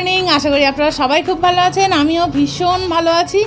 Morning আশা করি আপনারা সবাই খুব ভালো আছেন, আমিও ভীষণ ভালো আছি।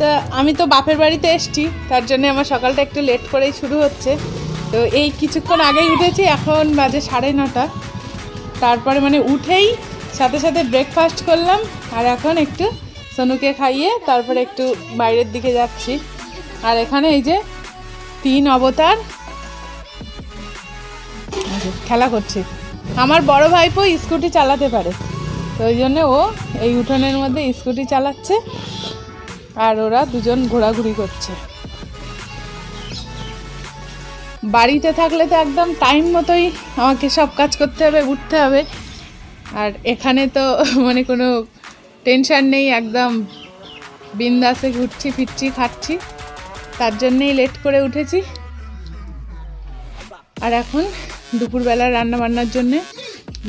তো আমি তো বাপের বাড়িতে এসেছি, তার জন্য আমার সকালটা একটু লেট করেই শুরু হচ্ছে। তো এই কিছুক্ষণ আগেই উঠেছি, এখন বাজে সাড়ে নটা। তারপরে মানে উঠেই সাথে সাথে ব্রেকফাস্ট করলাম, আর এখন একটু সোনুকে খাইয়ে তারপরে একটু বাইরের দিকে যাচ্ছি। আর এখানে এই যে তিন অবতার খেলা করছে। আমার বড় ভাইপো স্কুটি চালাতে পারে। তো ওই জন্য ও এই উঠোনের মধ্যে স্কুটি চালাচ্ছে আর ওরা দুজন ঘোরাঘুরি করছে। বাড়িতে থাকলে তো একদম টাইম মতোই আমাকে সব কাজ করতে হবে, উঠতে হবে। আর এখানে তো মানে কোনো টেনশন নেই, একদম বিন্দাসে ঘুরছি, ফিরছি খাচ্ছি তার জন্যেই লেট করে উঠেছি। আর এখন দুপুরবেলা রান্না বান্নার জন্যে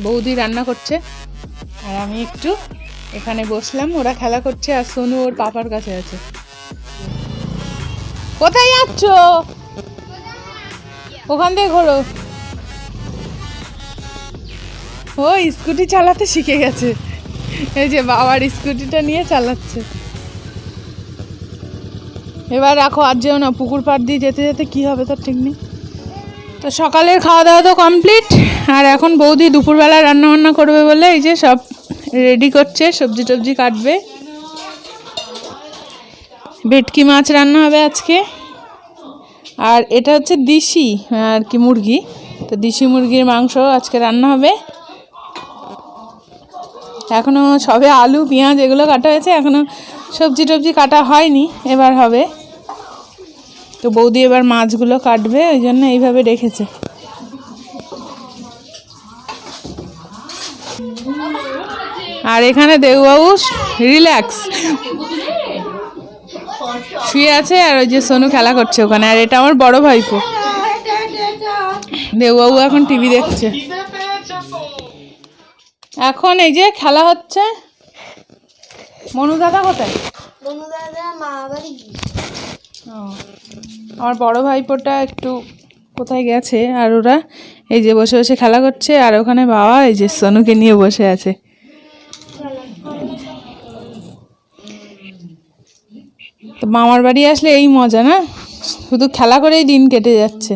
বৌদি রান্না করছে। আর আমি একটু এখানে বসলাম, ওরা খেলা করছে আর সোনু ওর পাপার কাছে আছে। কোথায় যাচ্ছ? ওখান থেকে ঘোরো। ও, স্কুটি চালাতে শিখে গেছে। এই যে বাবার স্কুটিটা নিয়ে চালাচ্ছে। এবার রাখো, আর যেও না, পুকুর পাড় দিয়ে যেতে যেতে কি হবে তার ঠিক নেই। তো সকালের খাওয়া দাওয়া তো কমপ্লিট আর এখন বৌদি দুপুরবেলা রান্না বান্না করবে বলে এই যে সব রেডি করছে, সবজি টবজি কাটবে। ভেটকি মাছ রান্না হবে আজকে। আর এটা হচ্ছে দেশি আর কি মুরগি। তো দেশি মুরগির মাংস আজকে রান্না হবে। এখনও সবে আলু, পেঁয়াজ এগুলো কাটা হয়েছে এখনও সবজি টবজি কাটা হয়নি, এবার হবে। তো বৌদি এবার মাছগুলো কাটবে ওই জন্য এইভাবে রেখেছে। আর এখানে দেববাবু রিল্যাক্স। শুয়ে আছে আর ওই যে সোনু খেলা করছে ওখানে আর এটা আমার বড় ভাইপো। দেববাবু এখন টিভি দেখছে। এখন এই যে খেলা হচ্ছে। মনু দাদা কোথায়? বন্ধুদাদা মা বাড়ি ও, আমার বড় ভাইপোটা একটু কোথায় গেছে আর ওরা এই যে বসে বসে খেলা করছে আর ওখানে বাবা এই যে সোনুকে নিয়ে বসে আছে তো মামার বাড়ি আসলে এই মজা না শুধু খেলা করেই দিন কেটে যাচ্ছে.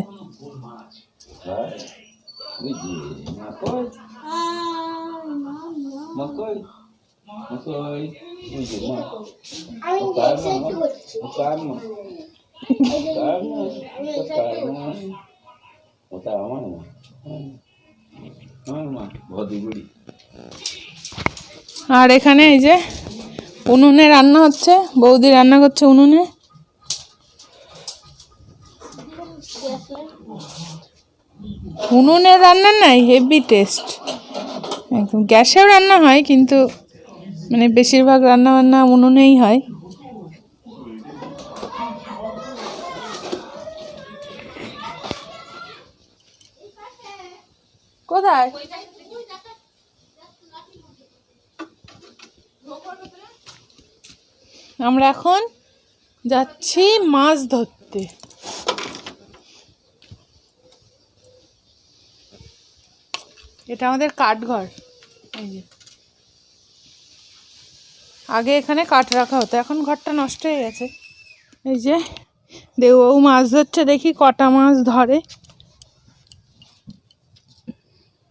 আমি আর এখানে এই যে উনুনে রান্না হচ্ছে, বৌদি রান্না করছে উনুনে। উনুনের রান্না নাই হেভি টেস্ট একদম গ্যাসেও রান্না হয়, কিন্তু মানে বেশিরভাগ রান্না বান্না উনুনেই হয়। আমরা এখন যাচ্ছি মাছ ধরতে। এটা আমাদের কাঠঘর। এই যে। আগে এখানে কাঠ রাখা হতো, এখন ঘরটা নষ্ট হয়ে গেছে। এই যে দেববাবু মাছ ধরছে, দেখি কটা মাছ ধরে।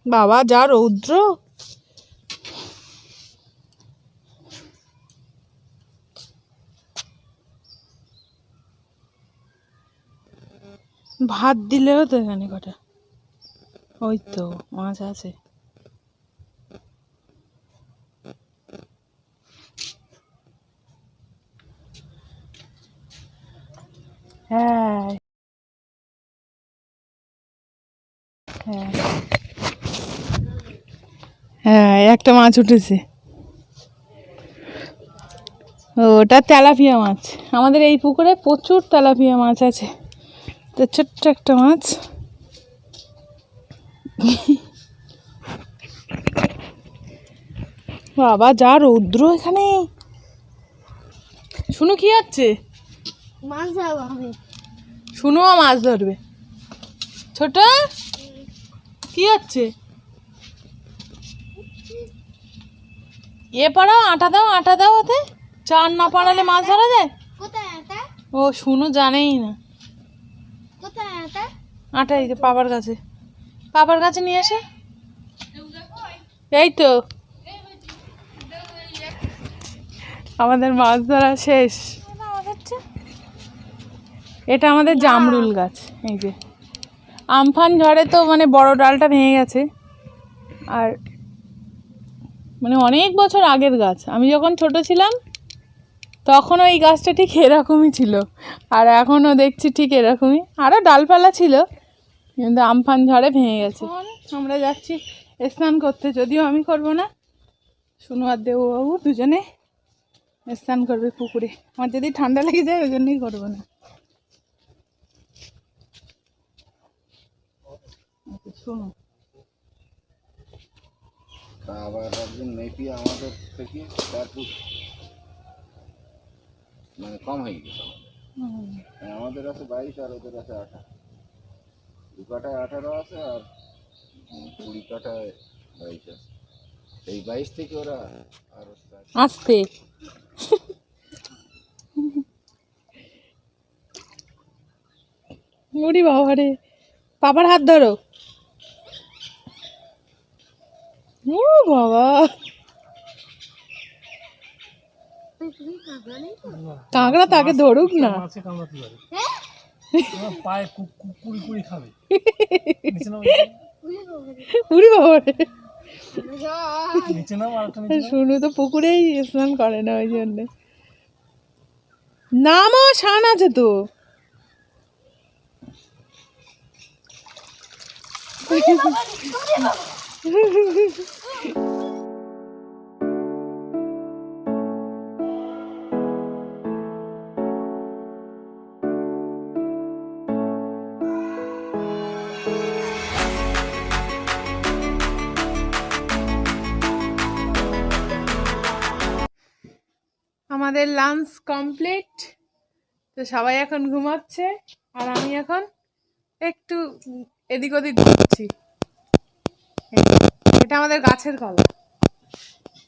বাবা যা রৌদ্র। ভাত দিলেও তো এখানে কটা। ওই তো মাছ আছে হ্যাঁ হ্যাঁ হ্যাঁ একটা মাছ উঠেছে। ওটা তেলাপিয়া মাছ। আমাদের এই পুকুরে প্রচুর তেলাপিয়া মাছ আছে। তো ছোট্ট একটা মাছ। বাবা যা রৌদ্র এখানে। শুনু কি হচ্ছে? মাছ শুনুও মাছ ধরবে। ছোট? কি হচ্ছে? এ পাড়াও আটা দাও আটা দাও ওতে। চার না পাড়ালে মাছ ধরা যায়? ও শুনো জানেই না। আটা? এই তো পাপার কাছে। পাপার কাছে নিয়ে আসে এই তো। আমাদের মাছ ধরা শেষ। এটা আমাদের জামরুল গাছ এই যে। আমফান ঝড়ে তো মানে বড় ডালটা ভেঙে গেছে। আর মানে অনেক বছর আগের গাছ। আমি যখন ছোট ছিলাম তখন ওই গাছটা ঠিক এরকমই ছিল। আর এখনও দেখছি ঠিক এরকমই। আরও ডালপালা ছিল কিন্তু আমফান ঝড়ে ভেঙে গেছে। আমরা যাচ্ছি স্নান করতে। যদিও আমি করব না শুনু আর দেববাবু দুজনে স্নান করবে পুকুরে। আমার যদি ঠান্ডা লেগে যায় ওই জন্যই করব না। আচ্ছা, শোনো। তা আবার একজন নেপি আমাদের থেকে চার ফুট মানে কম হয়ে গেছে। হ্যাঁ, আমাদের আছে বাইশ আর ওদের আছে আঠারো। দু কাঠায় আঠারো আছে আর কুড়ি কাঠায় বাইশ আছে। এই বাইশ থেকে ওরা আরও আসতে। উড়ি বাবা রে পাপার হাত ধরো। ও বাবা। কাঁকড়া তাকে ধরুক না। মাছে কামড়াতে পারে পায়ে কু- কু- কুড়ি কুড়ি খাবে। উড়ি বাবা শুনু তো পুকুরেই স্নান করে না ওই জন্যে। নামও শান আছে তো। আমাদের লাঞ্চ কমপ্লিট তো সবাই এখন ঘুমাচ্ছে আর আমি এখন একটু এদিক ওদিক ঘুরছি। এটা আমাদের গাছের কলা।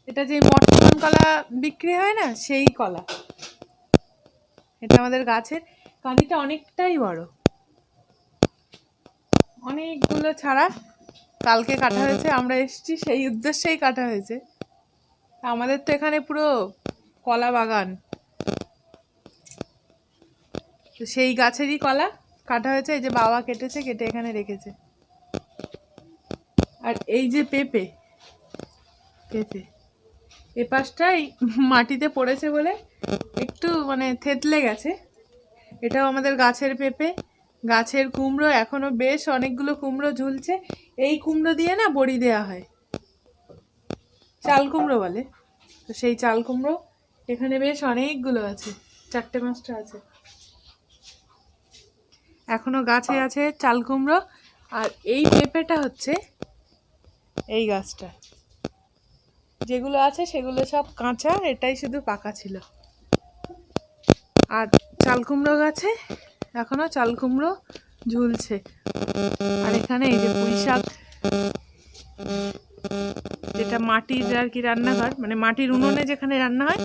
এটা যে মটন কলা বিক্রি হয় না, সেই কলা। এটা আমাদের গাছের। কাঁদিটা অনেকটাই বড়। অনেকগুলো ছাড়া কালকে কাটা হয়েছে, আমরা এসেছি, সেই উদ্দেশ্যেই কাটা হয়েছে। আমাদের তো এখানে পুরো কলা বাগান। তো সেই গাছেরই কলা কাটা হয়েছে, এই যে বাবা কেটেছে, কেটে এখানে রেখেছে। আর এই যে পেঁপে পেঁপে, এ পাশটাই মাটিতে পড়েছে বলে একটু মানে থেতলে গেছে। এটাও আমাদের গাছের পেঁপে, গাছের কুমড়ো, এখনও বেশ অনেকগুলো কুমড়ো ঝুলছে। এই কুমড়ো দিয়ে না বড়ি দেওয়া হয়। চাল কুমড়ো বলে। তো সেই চাল কুমড়ো এখানে বেশ অনেকগুলো আছে, চারটে পাঁচটা আছে। এখনও গাছে আছে চাল কুমড়ো। আর এই পেঁপেটা হচ্ছে এই গাছটা। যেগুলো আছে সেগুলো সব কাঁচা, এটাই শুধু পাকা ছিল। আর চাল কুমড়ো গাছে এখনও চাল কুমড়ো ঝুলছে। আর এখানে এই যে পুঁই শাক, যেটা মাটির আর কি রান্নাঘর মানে মাটির উনুনে যেখানে রান্না হয়,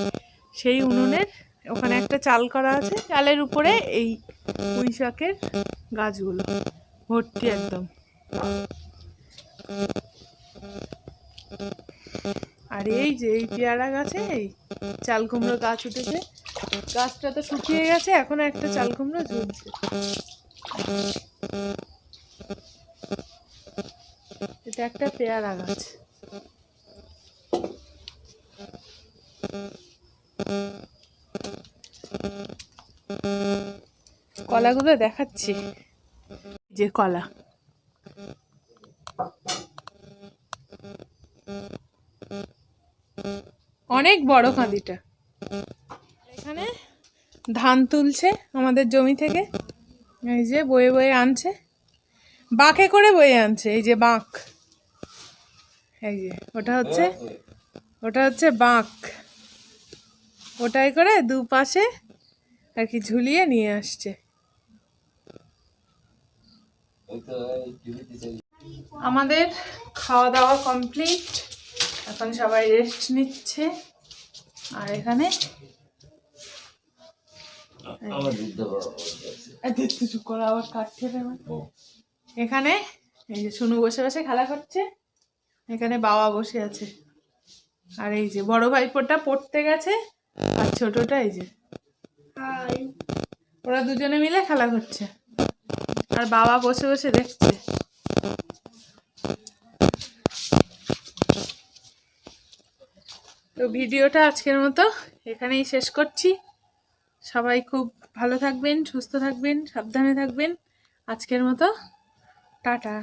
সেই উনুনের ওখানে একটা চাল করা আছে। চালের উপরে এই পুঁই শাকের গাছগুলো, ভর্তি একদম। আর এই যে, এই পেয়ারা গাছে, এই চাল কুমড়ো গাছ উঠেছে। গাছটা তো শুকিয়ে গেছে, এখনও একটা চাল কুমড়ো ঝুলছে। এটা একটা পেয়ারা গাছ। কলাগুলো দেখাচ্ছি। যে কলা। অনেক বড় কাঁদিটা এখানে ধান তুলছে আমাদের জমি থেকে। এই যে বয়ে বয়ে আনছে। বাঁকে করে বয়ে আনছে, এই যে বাঁক। এই যে, ওটা হচ্ছে ওটা হচ্ছে বাঁক। ওটাই করে দুপাশে আর কি ঝুলিয়ে নিয়ে আসছে। আমাদের খাওয়া দাওয়া কমপ্লিট। এখন সবাই রেস্ট নিচ্ছে। আর এখানে? কিছু করে আবার কাটছে এখানে? এই যে সোনু বসে বসে খেলা করছে। এখানে বাবা বসে আছে। আর এই যে বড় ভাইপোটা পড়তে গেছে আর ছোটটা এই যে। ওরা দুজনে মিলে খেলা করছে। আর বাবা বসে বসে দেখছে। তো ভিডিওটা আজকের মতো এখানেই শেষ করছি। সবাই খুব ভালো থাকবেন, সুস্থ থাকবেন, সাবধানে থাকবেন। আজকের মতো, টাটা।